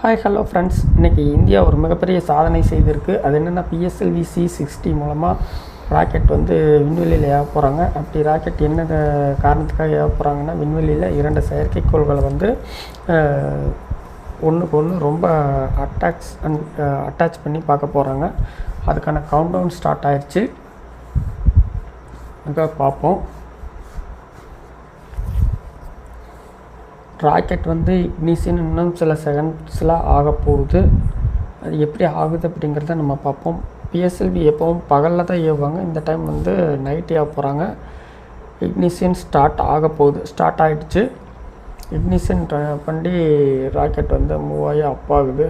Hi hello friends இன்றைக்கி India ஒரு மிகப்பெரிய சாதனை செய்திருக்கு. அது என்னென்னா பிஎஸ்எல்வி சி சிக்ஸ்டி மூலமாக ராக்கெட் வந்து விண்வெளியில் ஏவ போகிறாங்க அப்படி ராக்கெட் என்ன காரணத்துக்காக ஏவ போகிறாங்கன்னா விண்வெளியில் இரண்டு செயற்கைக்கோள்களை வந்து ஒன்றுக்கு ஒன்று ரொம்ப அட்டாச் அண்ட் அட்டாச் பண்ணி பார்க்க போகிறாங்க அதுக்கான கவுண்டவுன் ஸ்டார்ட் ஆயிடுச்சு அங்கே பார்ப்போம். ராக்கெட் வந்து இக்னிஷன் இன்னும் சில செகண்ட்ஸில் ஆக போகுது. அது எப்படி ஆகுது அப்படிங்கிறத நம்ம பார்ப்போம். பிஎஸ்எல்வி எப்போவும் பகலில் தான் ஏவுவாங்க. இந்த டைம் வந்து நைட் ஏவ போகிறாங்க இக்னிஷன் ஸ்டார்ட் ஆக போகுது. ஸ்டார்ட் ஆகிடுச்சு இக்னிஷன் பண்ணி ராக்கெட் வந்து மூவ் ஆகி அப் ஆகுது.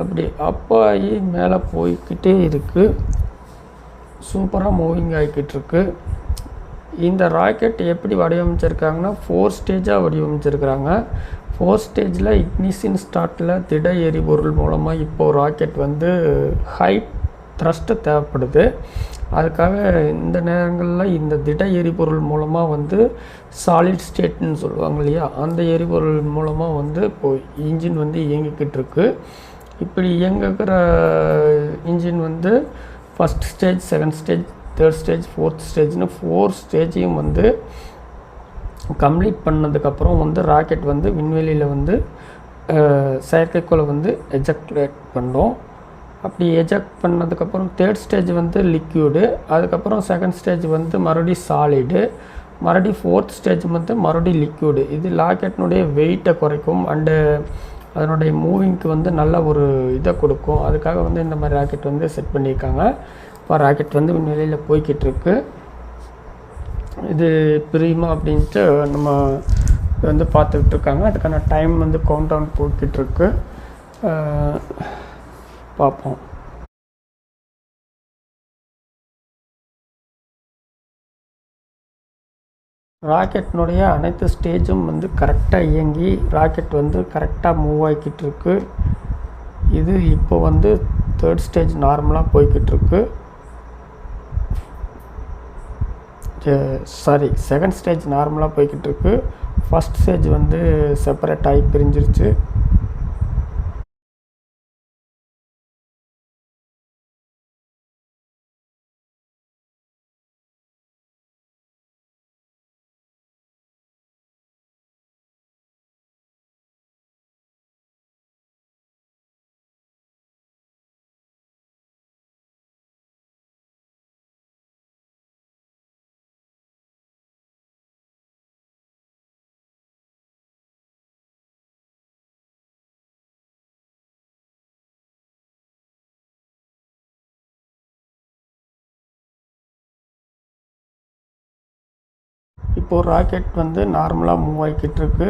அப்படி அப் ஆகி மேலே போய்கிட்டே இருக்குது சூப்பராக மூவிங் ஆகிக்கிட்டு இருக்குது இந்த ராக்கெட் எப்படி வடிவமைச்சிருக்காங்கன்னா ஃபோர் ஸ்டேஜாக வடிவமைச்சிருக்கிறாங்க. ஃபோர் ஸ்டேஜில் இக்னிஷன் ஸ்டார்ட்டில் திட எரிபொருள் மூலமாக இப்போது ராக்கெட் வந்து ஹை த்ரஸ்ட்டு தேவைப்படுது. அதுக்காக இந்த நேரங்களில் இந்த திட எரிபொருள் மூலமாக வந்து சாலிட் ஸ்டேட்னு சொல்லுவாங்க இல்லையா? அந்த எரிபொருள் மூலமாக வந்து இப்போது இன்ஜின் வந்து இயங்கிக்கிட்டு இருக்கு. இப்படி இயங்குகிற இன்ஜின் வந்து first stage second stage third stage fourth ஸ்டேஜ்னு four ஸ்டேஜையும் வந்து கம்ப்ளீட் பண்ணதுக்கப்புறம் வந்து ராக்கெட் வந்து விண்வெளியில் வந்து செயற்கைக்கோளை வந்து எஜெக்டேட் பண்ணோம். அப்படி எஜெக்ட் பண்ணதுக்கப்புறம் தேர்ட் ஸ்டேஜ் வந்து லிக்யூடு அதுக்கப்புறம் செகண்ட் ஸ்டேஜ் வந்து மறுபடியும் சாலிடு மறுபடியும் ஃபோர்த் ஸ்டேஜ் வந்து மறுபடியும் லிக்யூடு இது ராக்கெட்னுடைய வெயிட்டை குறைக்கும் அண்டு அதனுடைய மூவிங்க்கு வந்து நல்ல ஒரு இதை கொடுக்கும். அதுக்காக வந்து இந்த மாதிரி ராக்கெட் வந்து செட் பண்ணியிருக்காங்க. இப்போ ராக்கெட் வந்து விண்வெளியில் போய்கிட்டு இருக்கு இது பிரியுமா அப்படின்ட்டு நம்ம வந்து பார்த்துக்கிட்டு இருக்காங்க அதுக்கான டைம் வந்து கவுண்ட் டவுன் போய்கிட்டு இருக்கு பார்ப்போம். ராக்கெட்னுடைய அனைத்து ஸ்டேஜும் வந்து கரெக்டாக இயங்கி ராக்கெட் வந்து கரெக்டாக மூவ் ஆகிக்கிட்டு இருக்கு இது இப்போ வந்து தேர்ட் ஸ்டேஜ் நார்மலாக போய்கிட்டு இருக்குது சாரி செகண்ட் ஸ்டேஜ் நார்மலாக போய்கிட்டு இருக்கு. ஃபஸ்ட் ஸ்டேஜ் வந்து செப்பரேட் ஆகி பிரிஞ்சிருச்சு. இப்போது ராக்கெட் வந்து நார்மலாக மூவ் ஆகிக்கிட்டு இருக்கு.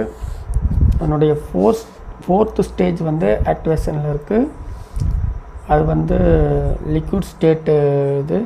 அதனுடைய ஃபோர்ஸ் ஃபோர்த்து ஸ்டேஜ் வந்து ஆக்டிவேஷனில் இருக்குது அது வந்து லிக்விட் ஸ்டேட்டு இது.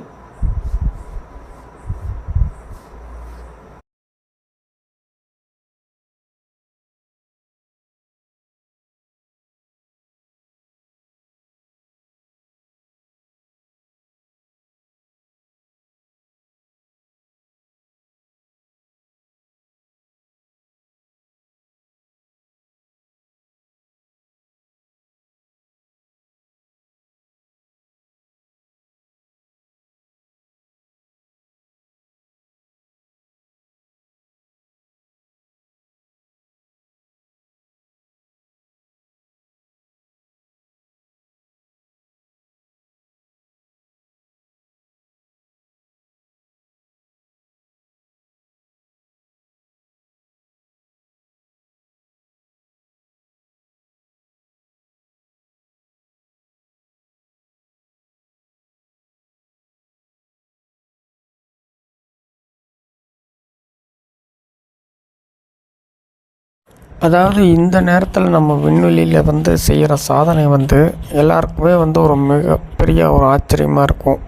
அதாவது இந்த நேரத்தில் நம்ம விண்வெளியில் வந்து செய்கிற சாதனை வந்து எல்லாருக்குமே வந்து ஒரு மிகப்பெரிய ஒரு ஆச்சரியமாக இருக்கும்.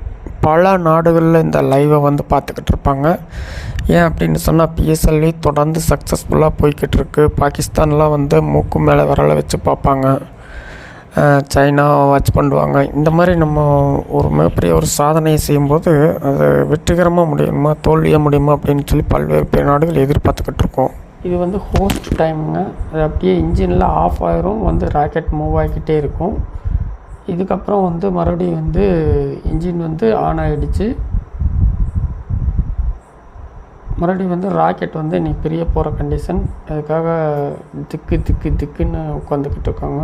பல நாடுகளில் இந்த லைவை வந்து பார்த்துக்கிட்டு இருப்பாங்க. ஏன் அப்படின்னு சொன்னால் பிஎஸ்எல்வி தொடர்ந்து சக்ஸஸ்ஃபுல்லாக போய்கிட்டு இருக்கு. பாகிஸ்தான்லாம் வந்து மூக்கு மேலே விரலை வச்சு பார்ப்பாங்க. சைனா வாட்ச் பண்ணுவாங்க. இந்த மாதிரி நம்ம ஒரு மிகப்பெரிய ஒரு சாதனையை செய்யும்போது அது வெற்றிகரமாக முடியுமா தோல்வியாக முடியுமா அப்படின்னு சொல்லி பல்வேறு நாடுகள் எதிர்பார்த்துக்கிட்டு இருக்கோம். இது வந்து ஹோஸ்ட் டைமுங்க. அது அப்படியே இன்ஜினில் ஆஃப் ஆயிரும் வந்து ராக்கெட் மூவ் ஆகிக்கிட்டே இருக்கும். இதுக்கப்புறம் வந்து மறுபடியும் வந்து இன்ஜின் வந்து ஆன் ஆகிடுச்சு மறுபடியும் வந்து ராக்கெட் வந்து இன்றைக்கி பிரிய போகிற கண்டிஷன் அதுக்காக திக்கு திக்கு திக்குன்னு உட்காந்துக்கிட்டு இருக்காங்க.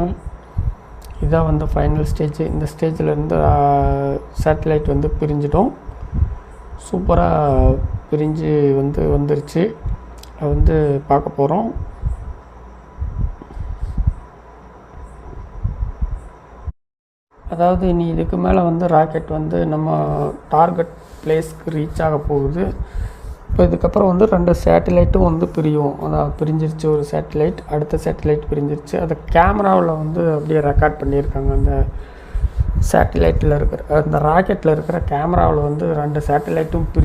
இதான் வந்து ஃபைனல் ஸ்டேஜ் இந்த ஸ்டேஜில் இருந்து சேட்டலைட் வந்து பிரிஞ்சிடும். சூப்பராக பிரிஞ்சு வந்து வந்துருச்சு. அது வந்து பார்க்க போகிறோம் அதாவது இனி இதுக்கு மேலே வந்து ராக்கெட் வந்து நம்ம டார்கெட் பிளேஸ்க்கு ரீச் ஆக போகுது. இப்போ இதுக்கப்புறம் வந்து ரெண்டு சேட்டலைட்டும் வந்து பிரியும். அதாவது பிரிஞ்சிருச்சு ஒரு சேட்டலைட் அடுத்த சேட்டலைட் பிரிஞ்சிருச்சு. அதை கேமராவில் வந்து அப்படியே ரெக்கார்ட் பண்ணியிருக்காங்க அந்த சேட்டலைட்டில் இருக்கிற அந்த ராக்கெட்டில் இருக்கிற கேமராவில் வந்து ரெண்டு சேட்டலைட்டும் பிரி